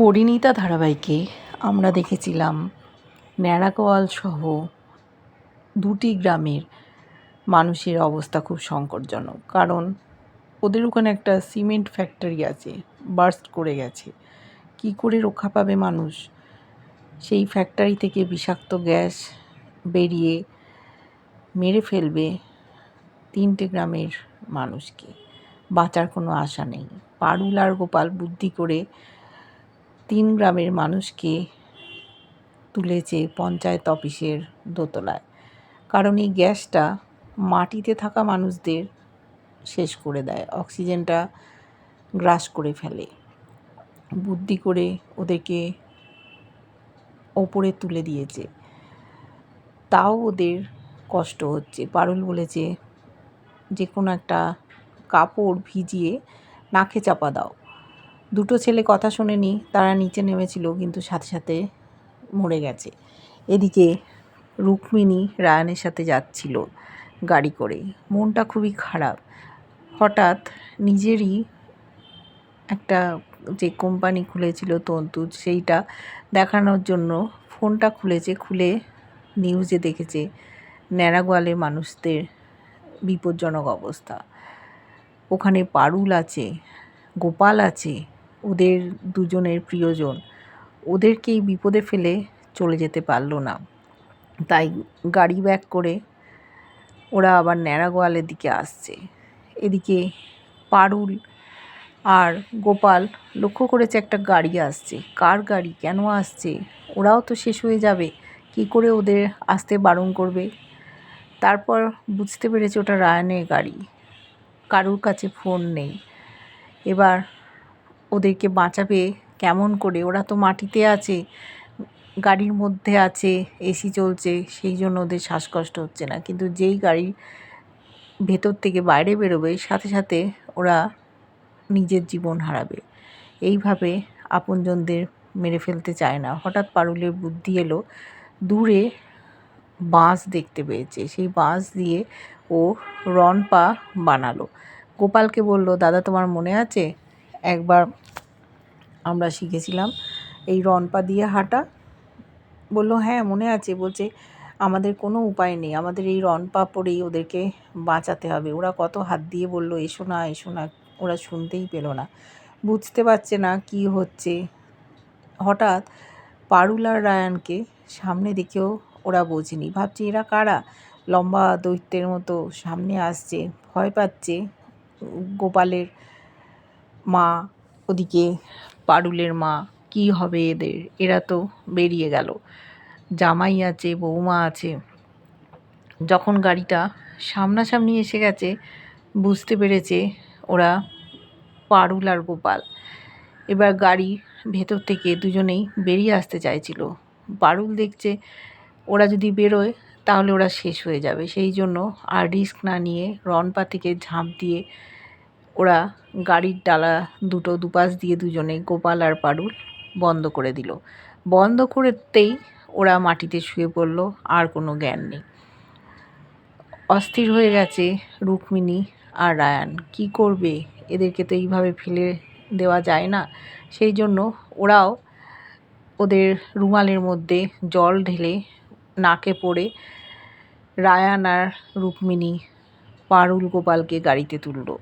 পরিণীতা ধারাবাহিকে আমরা দেখেছিলাম ন্যাড়াকোয়াল সহ দুটি গ্রামের মানুষের অবস্থা খুব সংকটজনক। কারণ ওদের ওখানে একটা সিমেন্ট ফ্যাক্টরি আছে, বার্স্ট করে গেছে। কি করে রক্ষা পাবে মানুষ? সেই ফ্যাক্টরি থেকে বিষাক্ত গ্যাস বেরিয়ে মেরে ফেলবে তিনটে গ্রামের মানুষকে। বাঁচার কোনো আশা নেই। পারুল আর গোপাল বুদ্ধি করে তিন গ্রামের মানুষকে তুলেছে পঞ্চায়েত অফিসের দোতলায়। কারণ এই গ্যাসটা মাটিতে থাকা মানুষদের শেষ করে দেয়, অক্সিজেনটা গ্রাস করে ফেলে। বুদ্ধি করে ওদেরকে ওপরে তুলে দিয়েছে। তাও ওদের কষ্ট হচ্ছে। পারুল বলেছে যে কোনো একটা কাপড় ভিজিয়ে নাকে চাপা দাও। দুটো ছেলে কথা শোনেনি, তারা নিচে নেমেছিল, কিন্তু সাথে সাথে মরে গেছে। এদিকে রুক্মিণী রায়ানের সাথে যাচ্ছিল গাড়ি করে। মনটা খুবই খারাপ। হঠাৎ নিজেরই একটা যে কোম্পানি খুলেছিল তন্তু, সেইটা দেখানোর জন্য ফোনটা খুলেছে, খুলে নিউজে দেখেছে ন্যাড়াগোয়ালের মানুষদের বিপজ্জনক অবস্থা। ওখানে পারুল আছে, গোপাল আছে ওদের দুজনের প্রিয়জন, ওদেরকেই বিপদে ফেলে চলে যেতে পারল না। তাই গাড়ি ব্যাক করে ওরা আবার ন্যাড়াগোয়ালের দিকে আসছে। এদিকে পারুল আর গোপাল লক্ষ্য করেছে একটা গাড়ি আসছে। কার গাড়ি? কেন আসছে? ওরাও তো শেষ হয়ে যাবে। কি করে ওদের আসতে বারণ করবে? তারপর বুঝতে পেরেছে ওটা রায়ানের গাড়ি। কারুর কাছে ফোন নেই। এবার ওদেরকে বাঁচাবে, কেমন করে? ওরা তো মাটিতে আছে, গাড়ির মধ্যে আছে, এসি চলছে, সেই জন্য ওদের শ্বাসকষ্ট হচ্ছে না। কিন্তু যেই গাড়ি ভেতর থেকে বাইরে বেরোবে, সাথে সাথে ওরা নিজের জীবন হারাবে। এইভাবে আপনজনদের মেরে ফেলতে চায় না। হঠাৎ পারুলের বুদ্ধি এলো, দূরে বাঁশ দেখতে পেয়েছে। সেই বাঁশ দিয়ে ও রন পা বানালো। গোপালকে বলল, দাদা, তোমার মনে আছে? একবার আমরা শিখেছিলাম এই রনপা দিয়ে হাঁটা। বলল হ্যাঁ মনে আছে। বলছে, আমাদের কোনো উপায় নেই। আমাদের এই রনপা পরেই ওদেরকে বাঁচাতে হবে। ওরা কত হাত দিয়ে বলল, এসো না এসো না। ওরা শুনতেই পেল না। বুঝতে পারছে না কি হচ্ছে। হঠাৎ পারুলার রায়ানকে সামনে দেখেও ওরা বোঝেনি। ভাবছে, এরা কারা? লম্বা দৈত্যের মতো সামনে আসছে, ভয় পাচ্ছে। গোপালের মা, ওদিকে পারুলের মা, কি হবে এদের? এরা তো বেরিয়ে গেল। জামাই আছে বৌমা আছে। যখন গাড়িটা সামনাসামনি এসে গেছে, বুঝতে পেরেছে ওরা পারুল আর গোপাল। এবার গাড়ি ভেতর থেকে দুজনেই বেরিয়ে আসতে চাইছিল। পারুল দেখছে ওরা যদি বেরোয়, তাহলে ওরা শেষ হয়ে যাবে। সেই জন্য আর রিস্ক না নিয়ে রনপা থেকে ঝাঁপ দিয়ে ওরা গাড়ির ডালা দুটো দুপাশ দিয়ে দুজনে গোপাল আর পারুল বন্ধ করে দিল। বন্ধ করতেই ওরা মাটিতে শুয়ে পড়ল, আর কোনো জ্ঞান নেই। অস্থির হয়ে গেছে রুক্মিণী আর রায়ান। কি করবে? এদেরকে তো এইভাবে ফেলে দেওয়া যায় না। সেই জন্য ওরাও ওদের রুমালের মধ্যে জল ঢেলে নাকে পড়ে রায়ান আর রুক্মিণী পারুল গোপালকে গাড়িতে তুললো।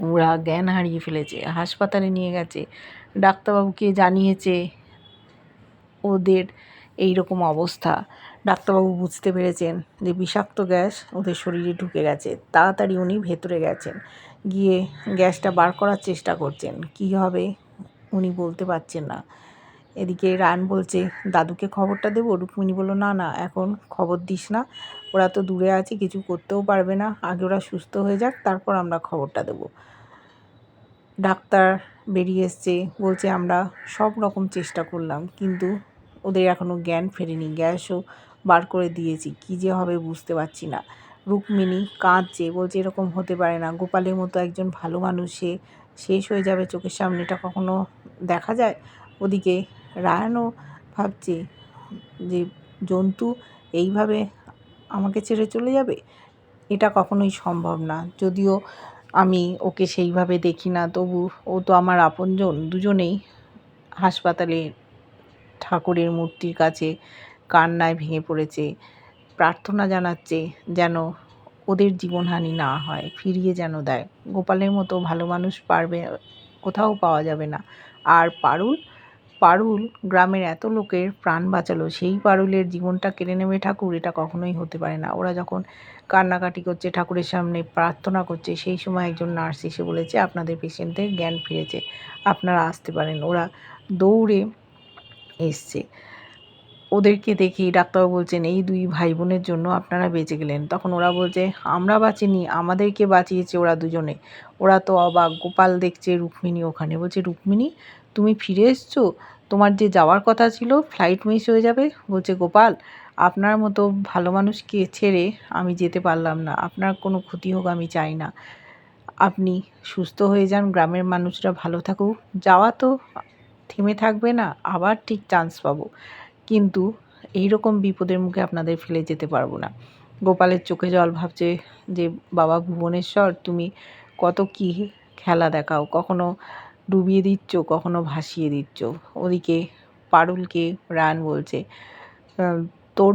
ওরা জ্ঞান হারিয়ে ফেলেছে, হাসপাতালে নিয়ে গেছে, ডাক্তারবাবুকে জানিয়েছে ওদের এই রকম অবস্থা। ডাক্তারবাবু বুঝতে পেরেছেন যে বিষাক্ত গ্যাস ওদের শরীরে ঢুকে গেছে, তাড়াতাড়ি উনি ভেতরে গেছেন, গিয়ে গ্যাসটা বার করার চেষ্টা করছেন। কি হবে উনি বলতে পারছেন না। এদিকে রান বলছে, দাদুকে খবরটা দেবো? রুক্মিণী বলল, না না, এখন খবর দিস না। ওরা তো দূরে আছে, কিছু করতেও পারবে না। আগে ওরা সুস্থ হয়ে যাক, তারপর আমরা খবরটা দেবো। ডাক্তার বেরিয়ে এসছে, বলছে, আমরা সব রকম চেষ্টা করলাম, কিন্তু ওদের এখনও জ্ঞান ফেরেনি। গ্যাসও বার করে দিয়েছি, কী যে হবে বুঝতে পারছি না। রুক্মিণী কাঁদছে, বলছে, এরকম হতে পারে না। গোপালের মতো একজন ভালো মানুষে শেষ হয়ে যাবে চোখের সামনে এটা কখনো দেখা যায়? ওদিকে রায়ানও ভাবছে, যে জন্তু এইভাবে আমাকে ছেড়ে চলে যাবে? এটা কখনোই সম্ভব না। যদিও আমি ওকে সেইভাবে দেখি না, তবু ও তো আমার আপনজন। দুজনেই হাসপাতালে ঠাকুরের মূর্তির কাছে কান্নায় ভেঙে পড়েছে। প্রার্থনা জানাচ্ছে যেন ওদের জীবনহানি না হয়, ফিরিয়ে যেন দেয়। গোপালের মতো ভালো মানুষ পারবে, কোথাও পাওয়া যাবে না। আর পারুল পারুল গ্রামের এত লোকের প্রাণ বাঁচালো, সেই পারুলের জীবনটা কেড়ে নেবে ঠাকুর, এটা কখনোই হতে পারে না। ওরা যখন কান্নাকাটি করছে, ঠাকুরের সামনে প্রার্থনা করছে, সেই সময় একজন নার্স এসে বলেছে, আপনাদের পেশেন্টের জ্ঞান ফিরেছে, আপনারা আসতে পারেন। ওরা দৌড়ে এসছে। ওদেরকে দেখি ডাক্তারবাবু বলছেন, এই দুই ভাই বোনের জন্য আপনারা বেঁচে গেলেন। তখন ওরা বলছে, আমরা বাঁচিনি, আমাদেরকে বাঁচিয়েছে ওরা দুজনে। ওরা তো অবাক, গোপাল দেখছে রুক্মিণী ওখানে। বলছে, রুক্মিণী, তুমি ফিরে এসছো? তোমার যে যাওয়ার কথা ছিল ফ্লাইট মিস হয়ে যাবে? বলছে, গোপাল, আপনার মতো ভালো মানুষকে ছেড়ে আমি যেতে পারলাম না। আপনার কোনো ক্ষতি হোক, আমি চাই না। আপনি সুস্থ হয়ে যান, গ্রামের মানুষরা ভালো থাকুক। যাওয়া তো থেমে থাকবে না, আবার ঠিক চান্স পাবো। কিন্তু এই রকম বিপদের মুখে আপনাদের ফেলে যেতে পারব না। গোপালের চোখে জল ভাবছে যে, বাবা ভুবনেশ্বর, তুমি কত কী খেলা দেখাও। কখনো ডুবিয়ে দিচ্ছ, কখনো ভাসিয়ে দিচ্ছ। ওদিকে পারুলকে রায়ন বলছে তোর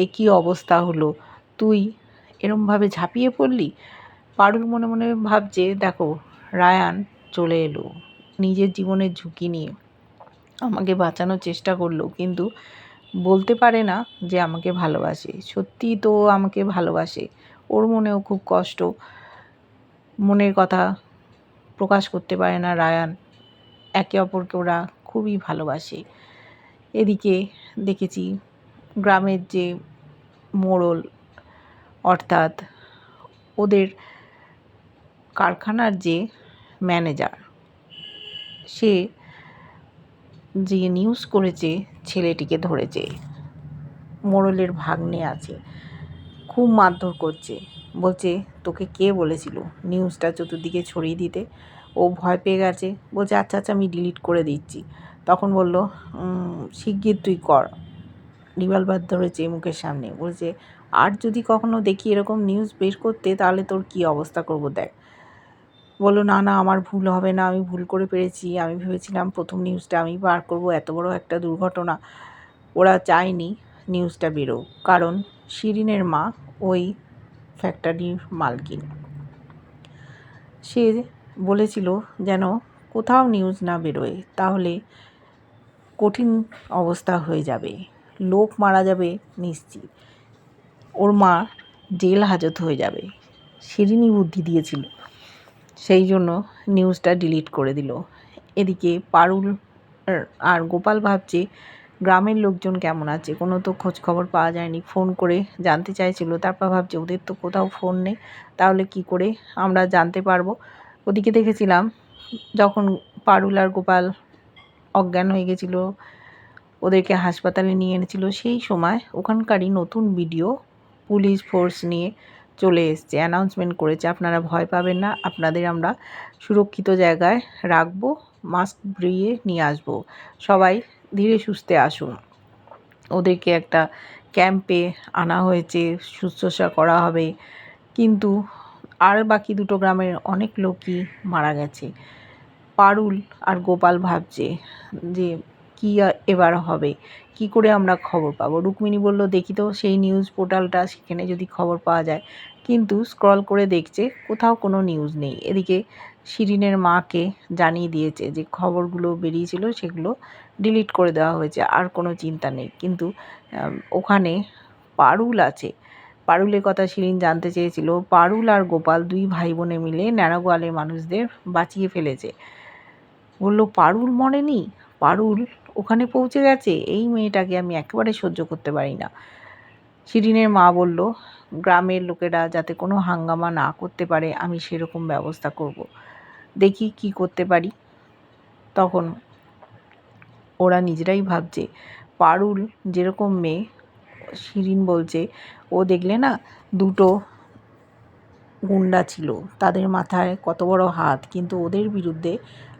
এই কী অবস্থা হলো? তুই এরমভাবে ঝাঁপিয়ে পড়লি? পারুল মনে মনে ভাবছে, দেখো, রায়ান চলে এলো। নিজের জীবনের ঝুঁকি নিয়ে আমাকে বাঁচানোর চেষ্টা করল, কিন্তু বলতে পারে না যে আমাকে ভালোবাসে। সত্যিই তো আমাকে ভালোবাসে। ওর মনেও খুব কষ্ট। মনের কথা প্রকাশ করতে পারে না রায়ান। একে অপরকে ওরা খুবই ভালোবাসে। এদিকে দেখেছি গ্রামের যে মোড়ল, অর্থাৎ ওদের কারখানার যে ম্যানেজার, সে যে নিউজ করেছে, ছেলেটিকে ধরেছে, মোড়লের ভাগ্নে আছে, খুব মারধর করছে। বলছে, তোকে কে বলেছিল নিউজটা চতুর্দিকে ছড়িয়ে দিতে? ও ভয় পেয়ে গেছে। বলছে আচ্ছা আচ্ছা আমি ডিলিট করে দিচ্ছি। তখন বলল শিগগির তুই কর। রিভলভার ধরেছে মুখের সামনে। বলছে, আর যদি কখনো দেখি এরকম নিউজ বের করতে, তাহলে তোর কি অবস্থা করব দেখ। বলল, না না, আমার ভুল হবে না, আমি ভুল করে পেরেছি। আমি ভেবেছিলাম প্রথম নিউজটা আমি বার করব, এত বড় একটা দুর্ঘটনা। ওরা চায়নি নিউজটা বেরো কারণ শিরিনের মা ওই ফ্যাক্টরির মালকিন। সে বলেছিল যেন কোথাও নিউজ না বেরোয়, তাহলে কঠিন অবস্থা হয়ে যাবে, লোক মারা যাবে নিশ্চিত। ওর মা জেল হাজত হয়ে যাবে শিরিনি বুদ্ধি দিয়েছিল। সেই জন্য নিউজটা ডিলিট করে দিল। এদিকে পারুল আর গোপাল ভাবছে, গ্রামের লোকজন কেমন আছে? কোনো তো খোঁজ খবর পাওয়া যায়নি। ফোন করে জানতে চাইছিল। তারপর ভাবছে, ওদের তো কোথাও ফোন নেই। তাহলে কি করে আমরা জানতে পারব? ওদিকে দেখেছিলাম, যখন পারুল আর গোপাল অজ্ঞান হয়ে গেছিল, ওদেরকে হাসপাতালে নিয়ে এনেছিল, সেই সময় ওখানকারই নতুন ভিডিও পুলিশ ফোর্স নিয়ে চলে এসছে। অ্যানাউন্সমেন্ট করেছে, আপনারা ভয় পাবেন না, আপনাদের আমরা সুরক্ষিত জায়গায় রাখব মাস্ক ব্রিয়ে নিয়ে আসব। সবাই ধীরে সুস্থে আসুন। ওদেরকে একটা ক্যাম্পে আনা হয়েছে, শুশ্রূষা করা হবে। কিন্তু আর বাকি দুটো গ্রামের অনেক লোকই মারা গেছে। পারুল আর গোপাল ভাবছে যে কী এবার হবে? কি করে আমরা খবর পাবো? রুক্মিণী বলল, দেখি তো সেই নিউজ পোর্টালটা সেখানে যদি খবর পাওয়া যায়। কিন্তু স্ক্রল করে দেখছে, কোথাও কোনো নিউজ নেই। এদিকে শিরিনের মাকে জানিয়ে দিয়েছে যে, খবরগুলো বেরিয়েছিল, সেগুলো ডিলিট করে দেওয়া হয়েছে, আর কোনো চিন্তা নেই। কিন্তু ওখানে পারুল আছে। পারুলের কথা শিরিন জানতে চেয়েছিল। পারুল আর গোপাল দুই ভাই বোনে মিলে ন্যাড়াগোয়ালের মানুষদের বাঁচিয়ে ফেলেছে। বলল, পারুল মরেনি? পারুল ওখানে পৌঁছে গেছে, এই মেয়েটাকে আমি একেবারে সহ্য করতে পারি না। শিরিনের মা বলল, গ্রামের লোকেরা যাতে কোনো হাঙ্গামা না করতে পারে, আমি সেরকম ব্যবস্থা করব। দেখি কি করতে পারি। তখন ওরা নিজেরাই ভাবছে, পারুল যেরকম মেয়ে, শিরিন বলছে, ও দেখলে না দুটো গুন্ডা ছিল, তাদের মাথায় কত বড় হাত, কিন্তু ওদের বিরুদ্ধে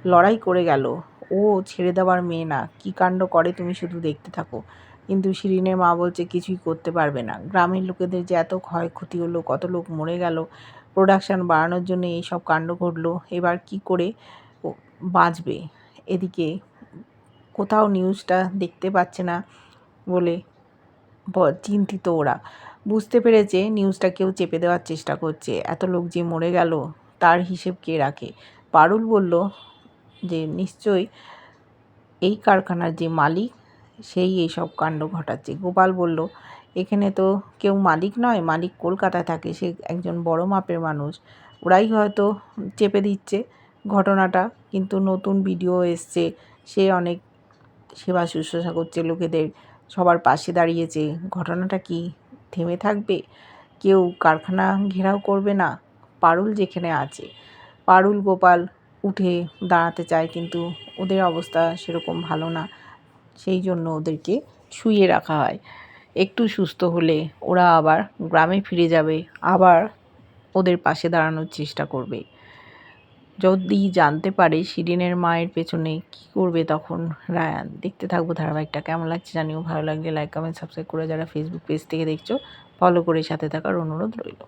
লড়াই করে গেল। ও ছেড়ে দেওয়ার মেয়ে না। কী কাণ্ড করে তুমি শুধু দেখতে থাকো। কিন্তু শিরিনের মা বলছে কিছুই করতে পারবে না। গ্রামের লোকেদের যে এত ক্ষয়ক্ষতি হলো, কত লোক মরে গেল প্রোডাকশান বাড়ানোর জন্য এই সব কাণ্ড ঘটলো, এবার কি করে বাঁচবে? এদিকে কোথাও নিউজটা দেখতে পাচ্ছে না বলে চিন্তিত ওরা। বুঝতে পেরেছে নিউজটা কেউ চেপে দেওয়ার চেষ্টা করছে। এত লোক যে মরে গেল, তার হিসেব কে রাখে? পারুল বলল যে নিশ্চয়ই এই কারখানার যে মালিক, সেই এইসব কাণ্ড ঘটাচ্ছে। গোপাল বলল, এখানে তো কেউ মালিক নয়, মালিক কলকাতায় থাকে, সে একজন বড় মাপের মানুষ। ওরাই হয়তো চেপে দিচ্ছে ঘটনাটা, কিন্তু নতুন ভিডিও এসছে, সে অনেক সেবা শুশ্রূষা করছে লোকেদের, সবার পাশে দাঁড়িয়েছে। ঘটনাটা কি থেমে থাকবে? কেউ কারখানা ঘেরাও করবে না? পারুল যেখানে আছে। পারুল, গোপাল উঠে দাঁড়াতে চায়, কিন্তু ওদের অবস্থা সেরকম ভালো না। সেই জন্য ওদেরকে শুইয়ে রাখা হয়। একটু সুস্থ হলে ওরা আবার গ্রামে ফিরে যাবে, আবার ওদের পাশে দাঁড়ানোর চেষ্টা করবে। যদি জানতে পারে শিরিনের মায়ের পেছনে কি করবে তখন রায়ান, দেখতে থাকব ধারাবাহিকটা। কেমন লাগছে জানিও, ভালো লাগলে লাইক কমেন্ট সাবস্ক্রাইব করে যারা ফেসবুক পেজ থেকে দেখছ ফলো করে সাথে থাকার অনুরোধ রইল।